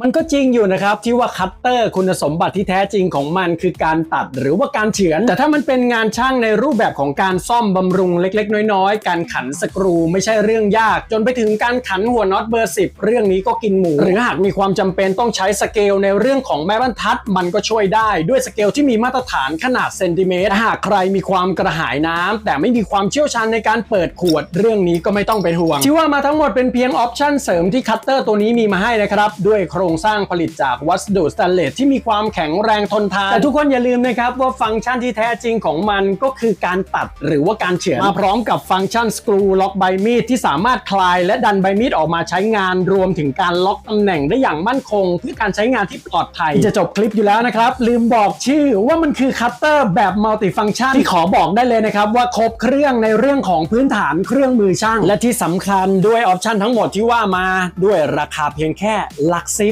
มันก็จริงอยู่นะครับที่ว่าคัตเตอร์คุณสมบัติที่แท้จริงของมันคือการตัดหรือว่าการเฉือน แต่ถ้ามันเป็นงานช่างในรูปแบบของการซ่อมบำรุงเล็กๆ น้อยๆ การขันสกรูไม่ใช่เรื่องยาก จนไปถึงการขันหัวน็อตเบอร์ 10 เรื่องนี้ก็กินหมู หรือหากมีความจำเป็นต้องใช้สเกลในเรื่องของแม่บรรทัด มันก็ช่วยได้ด้วยสเกลที่มีมาตรฐานขนาดเซนติเมตรหากใครมีความกระหายน้ำแต่ไม่มีความเชี่ยวชาญในการเปิดขวดเรื่องนี้ก็ไม่ต้องเป็นห่วงที่ว่ามาทั้งหมดเป็นเพียงออปชั่นเสริมที่คัตเตอร์ตัวนี้มีมาให้นะครับด้วยโครงสร้างผลิตจากวัสดุสแตนเลสที่มีความแข็งแรงทนทาน แต่ทุกคนอย่าลืมนะครับว่าฟังก์ชันที่แท้จริงของมันก็คือการตัดหรือว่าการเฉือนมาพร้อมกับฟังก์ชันสกรูล็อกใบมีดที่สามารถคลาย และดันใบมีดออกมาใช้งานรวมถึงการล็อกตำแหน่งได้อย่างมั่นคง เพื่อการใช้งานที่ปลอดภัย จะจบคลิปอยู่แล้วนะครับ ลืมบอกชื่อว่ามันคือคัตเตอร์แบบมัลติฟังก์ชันที่ขอบอกได้เลยนะครับว่าครบเครื่องในเรื่องของพื้นฐานเครื่องมือช่าง และที่สำคัญด้วยออปชันทั้งหมดที่ว่ามาด้วยราคาเพียงแค่หลักสิบ